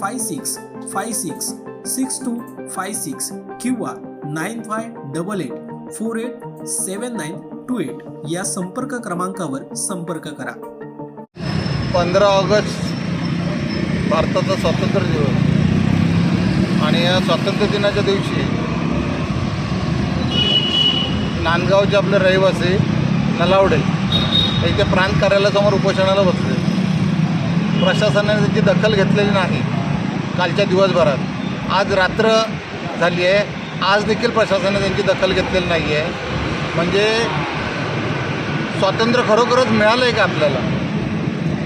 five six five six six two five six किंवा nine five double eight four eight seven nine two eight या संपर्क क्रमांकावर संपर्क करा. पंधरा ऑगस्ट भारताचा स्वातंत्र्य दिवस. आणि या स्वातंत्र्य दिनाच्या दिवशी नांदगावचे आपले रहिवासी नलावडे इथे प्रांत कार्यालयासमोर उपोषणाला बसले. प्रशासनाने त्याची दखल घेतलेली नाही. कालच्या दिवसभरात. आज रात्र झाली आहे. आज देखील प्रशासनाने त्यांची दखल घेतलेली नाही आहे म्हणजे स्वातंत्र्य खरोखरच मिळालं आहे का आपल्याला?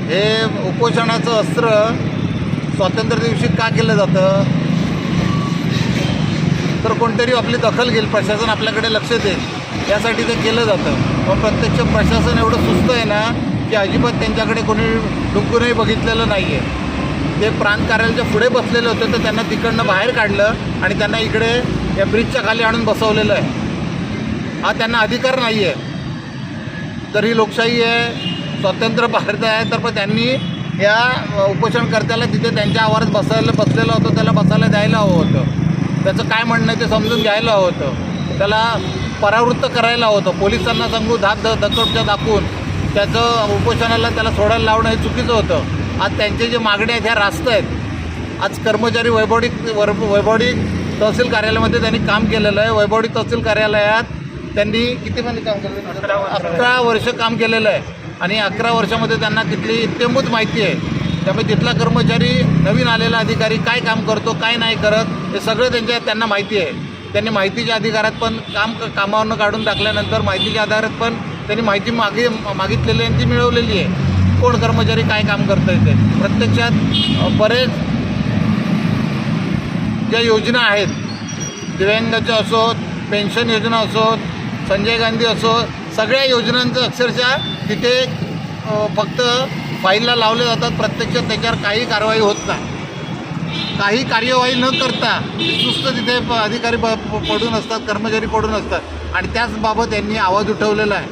हे उपोषणाचं अस्त्र स्वातंत्र्य दिवशी का केलं जातं? तर कोणतरी आपली दखल घेईल प्रशासन आपल्याकडे लक्ष देईल. यासाठी ते केलं जातं. पण प्रत्यक्ष प्रशासन एवढं सुस्त आहे ना की अजिबात त्यांच्याकडे कोणी डुंकूनही बघितलेलं नाही आहे ते प्रांत कार्यालयाच्या पुढे बसलेले होते तर त्यांना तिकडनं बाहेर काढलं आणि त्यांना इकडे या ब्रिजच्या खाली आणून बसवलेलं आहे. हा त्यांना अधिकार नाही आहे तर ही लोकशाही आहे स्वतंत्र भारत आहे तर पण त्यांनी या उपोषणकर्त्याला तिथे त्यांच्या आवारात बसायला बसलेलं होतं त्याला बसायला द्यायला हवं होतं. त्याचं काय म्हणणं आहे ते समजून घ्यायला हवं होतं. त्याला परावृत्त करायला हवं होतं. पोलिसांना सांगू धाक ध दाखवून त्याचं उपोषणाला त्याला सोडायला लावणं हे चुकीचं होतं. आज त्यांचे जे मागण्या आहेत ह्या रास्त आहेत. आज कर्मचारी वैभवडी वर वैभवडी तहसील कार्यालयामध्ये त्यांनी काम केलेलं आहे. वैभवडी तहसील कार्यालयात त्यांनी किती महिने काम केलं? अकरा वर्ष. काम केलेलं आहे. आणि अकरा वर्षामध्ये त्यांना तिथली इत्यंभूत माहिती आहे. त्यामुळे तिथला कर्मचारी नवीन आलेला अधिकारी काय काम करतो काय नाही करत हे सगळं त्यांच्या त्यांना माहिती आहे. त्यांनी माहितीच्या अधिकारात पण काम कामावरनं काढून टाकल्यानंतर माहितीच्या आधारात पण त्यांनी माहिती मागे मागितलेली आहे आणि ती मिळवलेली आहे. कोण कर्मचारी काय काम करता ते? प्रत्यक्षात बरेच ज्या योजना आहेत दिव्यांगाच्या असोत पेन्शन योजना असोत संजय गांधी असो सगळ्या योजनांचं अक्षरशः तिथे फक्त फाईलला लावले जातात. प्रत्यक्षात त्याच्यावर काही कारवाई होत नाही. काही कार्यवाही न करता सुस्त तिथे प- अधिकारी प प- पडून असतात कर्मचारी पडून असतात. आणि त्याचबाबत यांनी आवाज उठवलेला आहे.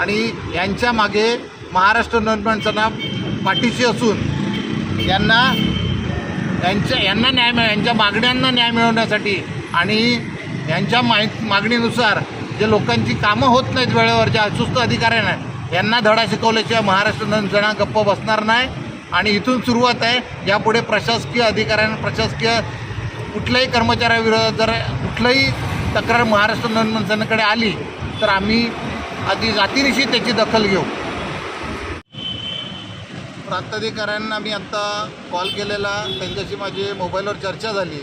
आणि यांच्या मागे महाराष्ट्र नवनिर्माण पाठीशी असून यांना यांच्या यांना न्याय मिळ यांच्या मागण्यांना न्याय मिळवण्यासाठी आणि यांच्या माहीत मागणीनुसार जे लोकांची कामं होत नाहीत वेळेवर ज्या अस्वस्थ अधिकाऱ्यांना यांना धडा शिकवल्याशिवाय महाराष्ट्र नंजना गप्प बसणार नाही. आणि इथून सुरुवात आहे. यापुढे प्रशासकीय अधिकाऱ्यांना प्रशासकीय कुठल्याही कर्मचाऱ्याविरोधात जर कुठलंही तक्रार महाराष्ट्र नवनिर्माणकडे आली तर आम्ही आधी जातीनिशी त्याची दखल घेऊ. प्रांताधिकाऱ्यांना मी आत्ता कॉल केलेला. त्यांच्याशी माझी मोबाईलवर चर्चा झाली.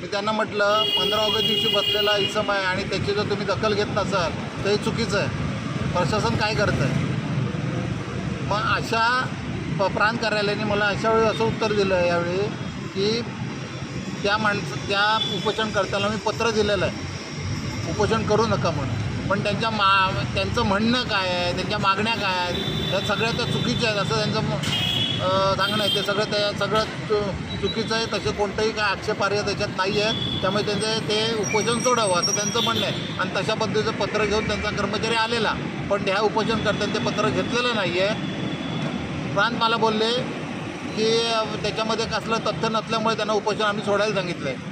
मी त्यांना म्हटलं पंधरा ऑगस्ट दिवशी बसलेला इसम आहे आणि त्याची जर तुम्ही दखल घेत नसाल तर हे चुकीचं आहे. प्रशासन काय करतं आहे मग अशा प प्रांत कार्यालयाने मला अशा वेळी असं उत्तर दिलं आहे यावेळी की त्या माणसं त्या उपोषणकर्त्याला मी पत्र दिलेलं आहे. उपोषण करू नका म्हणून. पण त्यांच्या मा त्यांचं म्हणणं काय आहे? त्यांच्या मागण्या काय आहेत? ह्या सगळ्या त्या चुकीच्या आहेत. असं त्यांचं सांगणं आहे. ते सगळं त्या सगळं चु- चुकीचं आहे. तसे कोणतंही काय आक्षेपार्ह त्याच्यात नाही आहे त्यामुळे त्यांचे ते उपोषण सोडावं असं त्यांचं म्हणणं आहे. आणि तशा पद्धतीचं पत्र घेऊन त्यांचा कर्मचारी आलेला. पण ह्या उपोषणकर्त्यांनी ते पत्र घेतलेलं नाही आहे. प्रांत मला बोलले की त्याच्यामध्ये कसलं तथ्य नसल्यामुळे त्यांना उपोषण आम्ही सोडायला सांगितलं आहे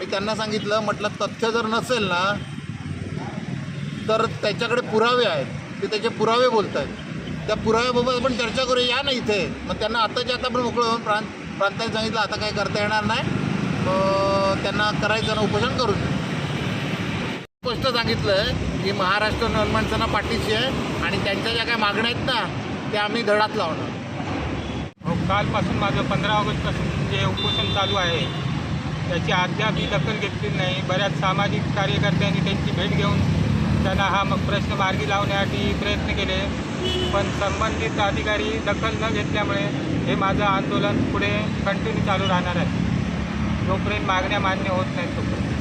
मी त्यांना सांगितलं म्हटलं तथ्य जर नसेल ना तर त्याच्याकडे पुरावे आहेत. ते त्याचे पुरावे बोलत आहेत त्या पुराव्याबाबत आपण चर्चा करूया. या ना इथे. मग त्यांना आताच्या आता आपण मोकळं होऊन प्रांत प्रांताने सांगितलं आता काही करता येणार नाही. त्यांना करायचं ना उपोषण करून. दे. स्पष्ट सांगितलं आहे की महाराष्ट्र निर्माण सेना पाठीशी आहे आणि त्यांच्या ज्या काही मागण्या आहेत ना त्या आम्ही धडात लावणार. कालपासून माझं पंधरा ऑगस्टपासून जे उपोषण चालू आहे त्याची अद्याप ही दखल घेतली नाही. बऱ्याच सामाजिक कार्यकर्त्यांनी त्यांची भेट घेऊन त्यांना हा मग प्रश्न मार्गी लावण्यासाठी प्रयत्न केले. पण संबंधित अधिकारी दखल न घेतल्यामुळे हे माझं आंदोलन पुढे कंटिन्यू चालू राहणार आहे. जोपर्यंत मागण्या मान्य होत नाहीत तोपर्यंत.